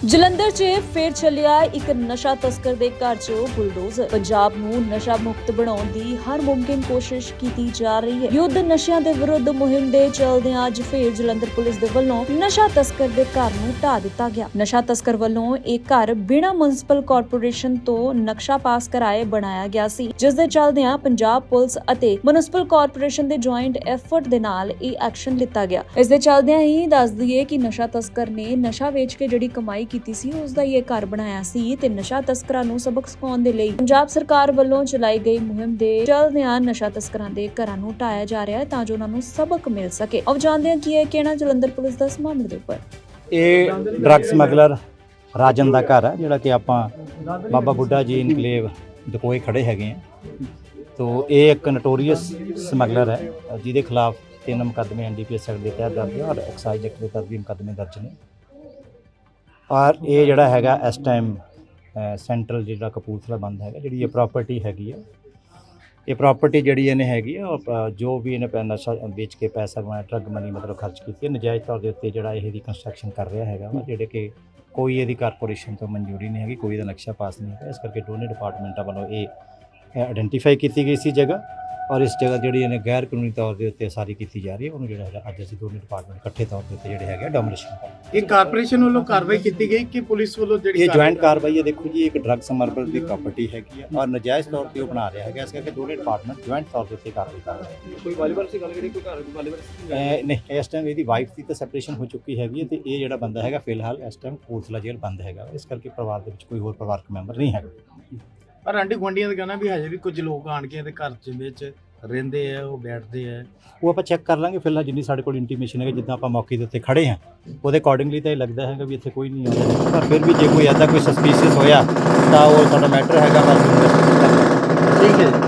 ਜਲੰਧਰ 'ਚ ਫੇਰ ਚੱਲਿਆ ਇੱਕ ਨਸ਼ਾ ਤਸਕਰ ਦੇ ਘਰ 'ਚ ਬੁਲਡੋਜ਼ਰ। ਪੰਜਾਬ ਨੂੰ ਨਸ਼ਾ ਮੁਕਤ ਬਣਾਉਣ ਦੀ ਹਰ ਮੁਮਕਿਨ ਕੋਸ਼ਿਸ਼ ਕੀਤੀ ਜਾ ਰਹੀ ਹੈ। ਯੁੱਧ ਨਸ਼ਿਆਂ ਦੇ ਵਿਰੁੱਧ ਮੁਹਿੰਮ ਦੇ ਚੱਲਦਿਆਂ ਅੱਜ ਫੇਰ ਜਲੰਧਰ ਪੁਲਿਸ ਦੇ ਵੱਲੋਂ ਨਸ਼ਾ ਤਸਕਰ ਦੇ ਘਰ ਨੂੰ ਢਾ ਦਿੱਤਾ ਗਿਆ। ਨਸ਼ਾ ਤਸਕਰ ਵੱਲੋਂ ਇਹ ਘਰ ਬਿਨਾਂ ਮਿਊਨਿਸਪਲ ਕਾਰਪੋਰੇਸ਼ਨ ਤੋਂ ਨਕਸ਼ਾ ਪਾਸ ਕਰਾਏ ਬਣਾਇਆ ਗਿਆ ਸੀ। ਜਿਸ ਦੇ ਚੱਲਦਿਆਂ ਪੰਜਾਬ ਪੁਲਿਸ ਅਤੇ ਮਿਊਨਿਸਪਲ ਕਾਰਪੋਰੇਸ਼ਨ ਦੇ ਜੁਆਇੰਟ ਐਫਰਟ ਦੇ ਨਾਲ ਇਹ ਐਕਸ਼ਨ ਲਿੱਤਾ ਗਿਆ। ਇਸ ਦੇ ਚੱਲਦਿਆਂ ਹੀ ਦੱਸ ਦਈਏ ਕਿ ਨਸ਼ਾ ਤਸਕਰ ਨੇ ਨਸ਼ਾ ਵੇਚ ਕੇ ਜਿਹੜੀ ਕਮਾਈ ਕੀਤੀ ਸੀ ਉਸ ਦਾ ਇਹ ਘਰ ਬਣਾਇਆ ਸੀ ਤੇ ਨਸ਼ਾ ਤਸਕਰਾਂ ਨੂੰ ਸਬਕ ਸਿਖਾਉਣ ਦੇ ਲਈ ਪੰਜਾਬ ਸਰਕਾਰ ਵੱਲੋਂ ਚਲਾਈ ਗਈ ਮੁਹਿੰਮ ਦੇ ਚੱਲਦਿਆਂ ਨਸ਼ਾ ਤਸਕਰਾਂ ਦੇ ਘਰਾਂ ਨੂੰ ਢਾਇਆ ਜਾ ਰਿਹਾ ਹੈ ਤਾਂ ਜੋ ਉਹਨਾਂ ਨੂੰ ਸਬਕ ਮਿਲ ਸਕੇ। ਆਓ ਜਾਣਦੇ ਹਾਂ ਕੀ ਹੈ ਕਿਹੜਾ ਜਲੰਧਰ ਪੁਲਿਸ ਦਾ ਇਸ ਮਾਮਲੇ ਦੇ ਉੱਪਰ। ਇਹ ਡਰੱਗ ਸਮਗਲਰ ਰਾਜਨ ਦਾ ਘਰ ਹੈ, ਜਿਹੜਾ ਕਿ ਆਪਾਂ ਬਾਬਾ ਬੁੱਢਾ ਜੀ ਇਨਕਲੇਵ ਦਕੋਏ ਖੜੇ ਹੈਗੇ ਆ ਤੋ ਇਹ ਇੱਕ ਨਟੋਰੀਅਸ ਸਮਗਲਰ ਹੈ, ਜਿਹਦੇ ਖਿਲਾਫ ਤਿੰਨ ਮੁਕੱਦਮੇ ਐਨਡੀਪੀਐਸ ਐਕਟ ਦੇ ਤਹਿਤ ਦਰਜ ਹੈ ਔਰ ਐਕਸਾਈਜ਼ ਐਕਟ ਦੇ ਤਹਿਤ ਵੀ ਮੁਕੱਦਮੇ ਦਰਜ ਨੇ। ਔਰ ਇਹ ਜਿਹੜਾ ਹੈਗਾ ਇਸ ਟਾਈਮ ਸੈਂਟਰਲ ਜਿਹੜਾ ਕਪੂਰਥਲਾ ਬੰਦ ਹੈਗਾ ਜਿਹੜੀ ਇਹ ਪ੍ਰਾਪਰਟੀ ਹੈਗੀ ਹੈ ਇਹ ਪ੍ਰਾਪਰਟੀ ਜਿਹੜੀ ਇਹਨੇ ਹੈਗੀ ਆ ਉਹ, ਜੋ ਵੀ ਇਹਨੇ ਪੈ- ਨਸ਼ਾ ਵੇਚ ਕੇ ਪੈਸਾ ਕਮਾਇਆ ਡਰੱਗ ਮਨੀ ਮਤਲਬ ਖਰਚ ਕੀਤੀ ਹੈ ਨਜਾਇਜ਼ ਤੌਰ ਦੇ ਉੱਤੇ ਜਿਹੜਾ ਇਹਦੀ ਕੰਸਟਰਕਸ਼ਨ ਕਰ ਰਿਹਾ ਹੈਗਾ ਵਾ ਜਿਹੜੇ ਕਿ ਕੋਈ ਇਹਦੀ ਕਾਰਪੋਰੇਸ਼ਨ ਤੋਂ ਮਨਜ਼ੂਰੀ ਨਹੀਂ ਹੈਗੀ ਕੋਈ ਇਹਦਾ ਨਕਸ਼ਾ ਪਾਸ ਨਹੀਂ ਹੈਗਾ ਇਸ ਕਰਕੇ ਦੋਨੇ ਡਿਪਾਰਟਮੈਂਟਾਂ ਵੱਲੋਂ ਇਹ ਆਇਡੈਂਟੀਫਾਈ ਕੀਤੀ ਗਈ ਸੀ ਜਗ੍ਹਾ। ਔਰ ਇਸ ਜਗ੍ਹਾ ਜਿਹੜੀ ਇਹਨੇ ਗੈਰ ਕਾਨੂੰਨੀ ਤੌਰ ਦੇ ਉੱਤੇ ਸਾਰੀ ਕੀਤੀ ਜਾ ਰਹੀ ਹੈ ਉਹਨੂੰ ਜਿਹੜਾ ਹੈਗਾ ਅੱਜ ਅਸੀਂ ਦੋਨੇ ਡਿਪਾਰਟਮੈਂਟ ਇਕੱਠੇ ਤੌਰ ਦੇ ਉੱਤੇ ਜਿਹੜੇ ਹੈਗੇ ਡੋਮੀਨੇਸ਼ਨ ਕਰ ਇਹ ਕਾਰਪੋਰੇਸ਼ਨ ਵੱਲੋਂ ਕਾਰਵਾਈ ਕੀਤੀ ਗਈ ਕਿ ਪੁਲਿਸ ਵੱਲੋਂ ਜਿਹੜੀ ਇਹ ਜੁਆਇੰਟ ਕਾਰਵਾਈ ਹੈ ਦੇਖੋ ਜੀ ਇੱਕ ਡਰੱਗ ਸਮਰਪਲ ਦੀ ਪ੍ਰਾਪਰਟੀ ਹੈਗੀ ਹੈ ਔਰ ਨਜਾਇਜ਼ ਤੌਰ ਤੇ ਉਹ ਬਣਾ ਰਿਹਾ ਹੈਗਾ ਇਸ ਕਰਕੇ ਦੋਨੇ ਡਿਪਾਰਟਮੈਂਟ ਜੁਆਇੰਟ ਤੌਰ ਦੇ ਉੱਤੇ ਕਾਰਵਾਈ ਕਰ ਰਹੇ ਹਨ ਕੋਈ ਵਾਲੀਬਾਲ ਸੀ ਗੱਲ ਕਰੀ ਕੋਈ ਘਰ ਦੀ ਵਾਲੀਬਾਲ ਸੀ ਨਹੀਂ ਇਸ ਟਾਈਮ ਇਹਦੀ ਵਾਈਫ ਦੀ ਤਾਂ ਸੈਪਰੇਸ਼ਨ ਹੋ ਚੁੱਕੀ ਹੈਗੀ ਹੈ ਤੇ ਇਹ ਜਿਹੜਾ ਬੰਦਾ ਹੈਗਾ ਫਿਲਹਾਲ ਇਸ ਟਾਈਮ ਕੋਰਸਲਾ ਜੇਲ੍ਹ ਬੰਦ ਹੈਗਾ ਇਸ ਕਰਕੇ ਪਰਿਵਾਰ ਦੇ ਵਿੱਚ ਕੋਈ ਹੋਰ ਪਰਿਵਾਰਕ ਮੈਂਬਰ ਨਹੀਂ ਹੈਗਾ। ਪਰ ਆਂਟੀ ਗੁਆਂਢੀਆਂ ਦਾ ਕਹਿਣਾ ਵੀ ਹਜੇ ਵੀ ਕੁਝ ਲੋਕ ਆਣ ਕੇ ਇਹਦੇ ਘਰ ਚ ਵਿੱਚ ਰਹਿੰਦੇ ਆ ਉਹ ਬੈਠਦੇ ਆ। ਉਹ ਆਪਾਂ ਚੈੱਕ ਕਰ ਲਾਂਗੇ ਫਿਲਹਾਲ ਜਿੰਨੀ ਸਾਡੇ ਕੋਲ ਇੰਟੀਮੇਸ਼ਨ ਹੈ ਜਿੱਦਾਂ ਆਪਾਂ ਮੌਕੇ ਦੇ ਉੱਤੇ ਖੜੇ ਹਾਂ ਉਹਦੇ ਅਕੋਰਡਿੰਗਲੀ ਤਾਂ ਇਹ ਲੱਗਦਾ ਹੈਗਾ ਵੀ ਇੱਥੇ ਕੋਈ ਨਹੀਂ ਆਉਂਦਾ। ਪਰ ਫਿਰ ਵੀ ਜੇ ਕੋਈ ਐਦਾ ਕੋਈ ਸਸਪੀਸ਼ੀਅਸ ਹੋਇਆ ਤਾਂ ਉਹ ਸਾਡਾ ਮੈਟਰ ਹੈਗਾ ਬਸ। ਠੀਕ ਹੈ